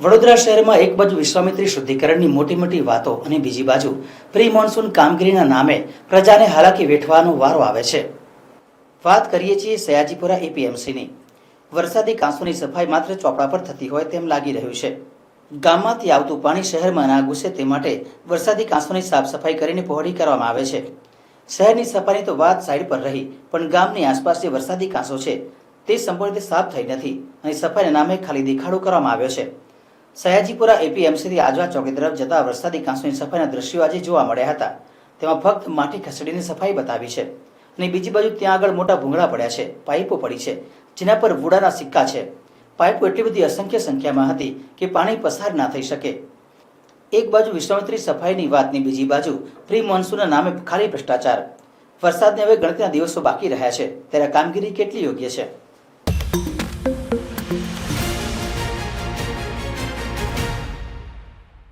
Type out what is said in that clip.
વડોદરા શહેરમાં એક બાજુ વિશ્વામિત્રી શુદ્ધિકરણની મોટી મોટી વાતો અને બીજી બાજુ પ્રી મોન્સૂન કામગીરીના નામે પ્રજાને હાલાકી વેઠવાનો વારો આવે છે. વાત કરીએ છીએ સયાજીપુરા એપીએમસીની. વરસાદી કાંસોની સફાઈ માત્ર ચોપડા પર થતી હોય તેમ લાગી રહ્યું છે. ગામમાંથી આવતું પાણી શહેરમાં ના ઘૂસે તે માટે વરસાદી કાંસોની સાફ સફાઈ કરીને પહોળી કરવામાં આવે છે. શહેરની સફાઈની તો વાત સાઈડ પર રહી, પણ ગામની આસપાસ જે વરસાદી કાંસો છે. તે સંપૂર્ણ રીતે સાફ થઈ નથી અને સફાઈના નામે ખાલી દેખાડો કરવામાં આવ્યો છે. સયાજીપુરા એપીએમસીથી આજવા ચોકી તરફ જતા વરસાદી કાંસોની સફાઈના દ્રશ્યો આજે જોવા મળ્યા હતા. તેમાં ફક્ત માટી ખસેડીને સફાઈ બતાવી છે અને બીજી બાજુ ત્યાં આગળ મોટા ભૂંગળા પડ્યા છે, પાઇપો પડી છે, જેના પર વુડાના સિક્કા છે. પાઇપો એટલી બધી અસંખ્ય સંખ્યામાં હતી કે પાણી પસાર ના થઈ શકે. એક બાજુ વિશ્વામિત્રી સફાઈની વાતની બીજી બાજુ પ્રી મોન્સૂનના નામે ખાલી ભ્રષ્ટાચાર. વરસાદને હવે ગણતરીના દિવસો બાકી રહ્યા છે. ત્યારે કામગીરી કેટલી યોગ્ય છે?